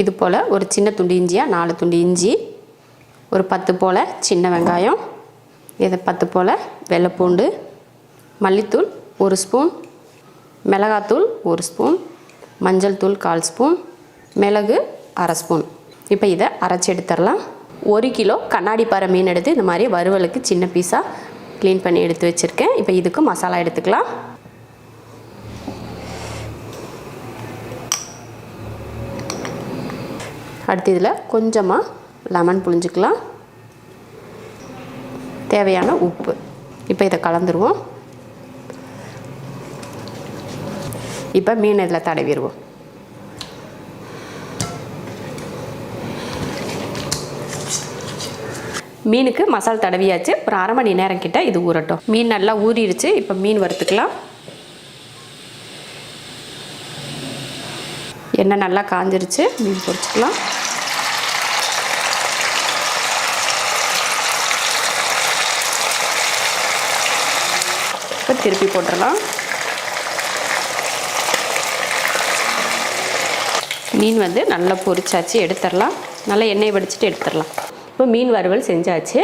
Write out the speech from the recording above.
இது போல் ஒரு சின்ன துண்டு இஞ்சியாக நாலு துண்டு இஞ்சி ஒரு பத்து போல் சின்ன வெங்காயம் இதை பத்து போல் வெள்ளைப்பூண்டு மல்லித்தூள் ஒரு ஸ்பூன் மிளகாத்தூள் ஒரு ஸ்பூன் மஞ்சள் தூள் கால் ஸ்பூன் மிளகு அரை ஸ்பூன். இப்போ இதை அரைச்சி எடுத்துடலாம். ஒரு கிலோ கண்ணாடி பாறை மீன் எடுத்து இந்த மாதிரி வறுவலுக்கு சின்ன பீஸாக க்ளீன் பண்ணி எடுத்து வச்சுருக்கேன். இப்போ இதுக்கு மசாலா எடுத்துக்கலாம். அடுத்து இதில் கொஞ்சமாக லெமன் புழிஞ்சிக்கலாம். தேவையான உப்பு. இப்போ இதை கலந்துருவோம். இப்போ மீன் இதில் தடவிடுவோம். மீனுக்கு மசால் தடவியாச்சு. அப்புறம் அரை மணி நேரம் கிட்ட இது ஊறட்டும். மீன் நல்லா ஊறிடுச்சு. இப்போ மீன் வறுத்துக்கலாம். எண்ணெய் நல்லா காஞ்சிருச்சு. மீன் பொரிச்சுக்கலாம். இப்போ திருப்பி போட்டுடலாம் மீன் வந்து நல்லா பொரிச்சாச்சு எடுத்துடலாம். நல்லா எண்ணெய் வடிச்சிட்டு எடுத்துடலாம். இப்போ மீன் வறுவல் செஞ்சாச்சு.